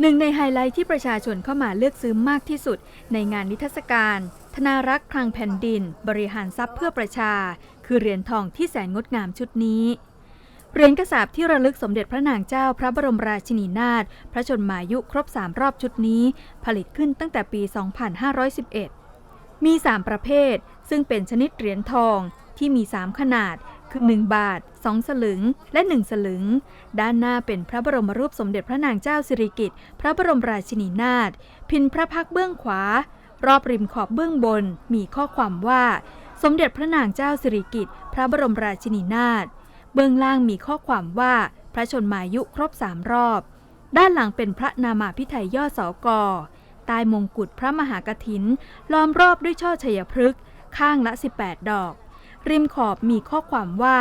หนึ่งในไฮไลท์ที่ประชาชนเข้ามาเลือกซื้อมากที่สุด ในงานนิทรรศการ ธนารักษ์คลังแผ่นดิน บริหารทรัพย์เพื่อประชา คือเหรียญทองที่แสนงดงามชุดนี้เหรียญกระสาบที่ระลึกสมเด็จพระนางเจ้าพระบรมราชินีนาถพระชนมายุครบ3รอบชุดนี้ ผลิตขึ้นตั้งแต่ปี 2511 มี 3 ประเภท ซึ่งเป็นชนิดเหรียญทอง ที่มี 3 ขนาด คือ 1 บาท 2 สลึง และ 1 สลึง ด้านหน้าเป็นพระบรมรูปสมเด็จพระนางเจ้าสิริกิติ์พระบรมราชินีนาถพินพระพักเบื้องขวา รอบริมขอบเบื้องบน มีข้อความว่า สมเด็จพระนางเจ้าสิริกิติ์พระบรมราชินีนาถเบื้องล่างมีข้อความว่า พระชนมายุครบสามรอบ ด้านหลังเป็นพระนามาพิไทยย่อสอกอใต้มงกุฎพระมหากถิน ล้อมรอบด้วยช่อชัยพฤกษ์ข้างละ 18 ดอก ริมขอบมีข้อความว่า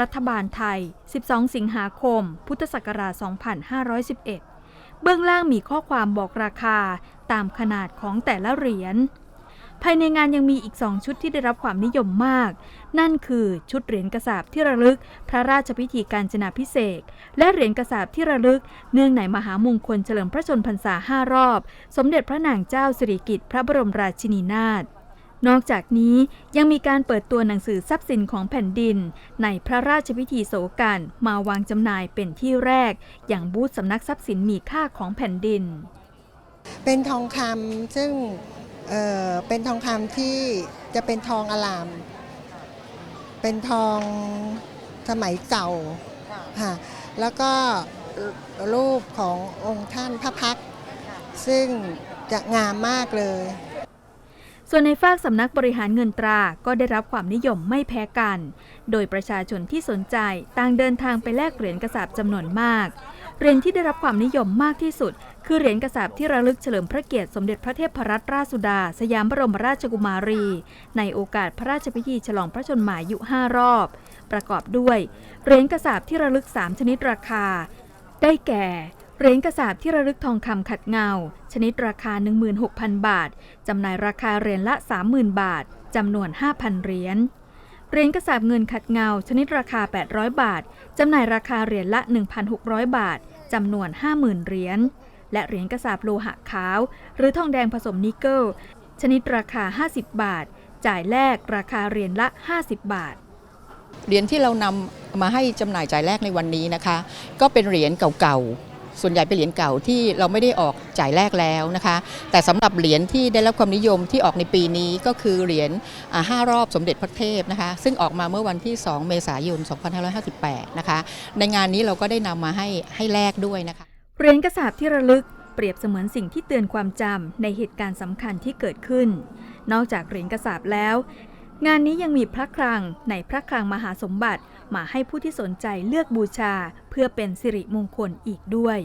รัฐบาลไทย 12 สิงหาคม พุทธศักราช 2511 เบื้องล่างมีข้อความบอกราคาตามขนาดของแต่ละเหรียญ ภายในงานยังมีอีกสองชุดที่ได้รับความนิยมมาก นั่นคือชุดเหรียญกระสาบที่ระลึก พระราชพิธีการจนาพิเศษและเหรียญกระสาบที่ระลึก เนื่องในมหามงคลเฉลิมพระชนมพรรษาห้ารอบ สมเด็จพระนางเจ้าสิริกิติ์พระบรมราชินีนาถ นอกจากนี้ยังมีการเปิดตัวหนังสือทรัพย์สินของแผ่นดิน ในพระราชพิธีโสกันมาวางจำหน่ายเป็นที่แรก อย่างบูธสำนักทรัพย์สินมีค่าของแผ่นดิน เป็นทองคำซึ่งเเป็นทองคำที่จะเป็นทองอลาม เป็นทองสมัยเก่าค่ะแล้วก็รูปขององค์ท่านพระพัก ซึ่งจะงามมากเลย ส่วนในฝากสำนักบริหารเงินตราก็ได้รับความนิยมไม่แพ้กัน โดยประชาชนที่สนใจต่างเดินทางไปแลกเหรียญกระสาบจำนวนมาก เหรียญที่ได้รับความนิยมมากที่สุด คือเหรียญกระสาบที่ระลึกเฉลิมพระเกียรติสมเด็จพระเทพรัตนราชสุดา สยามบรมราชกุมารี ในโอกาสพระราชพิธีฉลองพระชนมายุ5รอบ ประกอบด้วยเหรียญกระสาบที่ระลึก 3 ชนิดราคา ได้แก่ เหรียญกระสาบที่ระลึกทองคำขัดเงา ชนิดราคา 16,000 บาท จำหน่ายราคาเหรียญละ 30,000 บาท จำนวน 5,000 เหรียญเหรียญกระสาบเงินขัดเงา ชนิดราคา 800 บาท จำหน่ายราคาเหรียญละ 1,600 บาท จำนวน 50,000 เหรียญและเหรียญกระสาบโลหะขาว หรือทองแดงผสมนิกเกิล ชนิดราคา 50 บาท จ่ายแลกราคาเหรียญละ 50 บาทเหรียญที่เรานำมาให้จำหน่ายจ่ายแรกในวันนี้นะคะ ก็เป็นเหรียญเก่าๆ ส่วนใหญ่เป็นเหรียญเก่าที่เราไม่ได้ออกจ่ายแรกแล้วนะคะ แต่สำหรับเหรียญที่ได้รับความนิยมที่ออกในปีนี้ก็คือเหรียญอ่าห้ารอบสมเด็จพระเทพนะคะ ซึ่งออกมาเมื่อวันที่ 2 เมษายน 2558 นะคะ ในงานนี้เราก็ได้นำมาให้ให้แลกด้วยนะคะ เหรียญกระสาบที่ระลึกเปรียบเสมือนสิ่งที่เตือนความจำในเหตุการณ์สำคัญที่เกิดขึ้น นอกจากเหรียญกระสาบแล้ว งานนี้ยังมีพระคลังในพระคลังมหาสมบัติ มาให้ผู้ที่สนใจเลือกบูชา เพื่อเป็นสิริมงคลอีกด้วย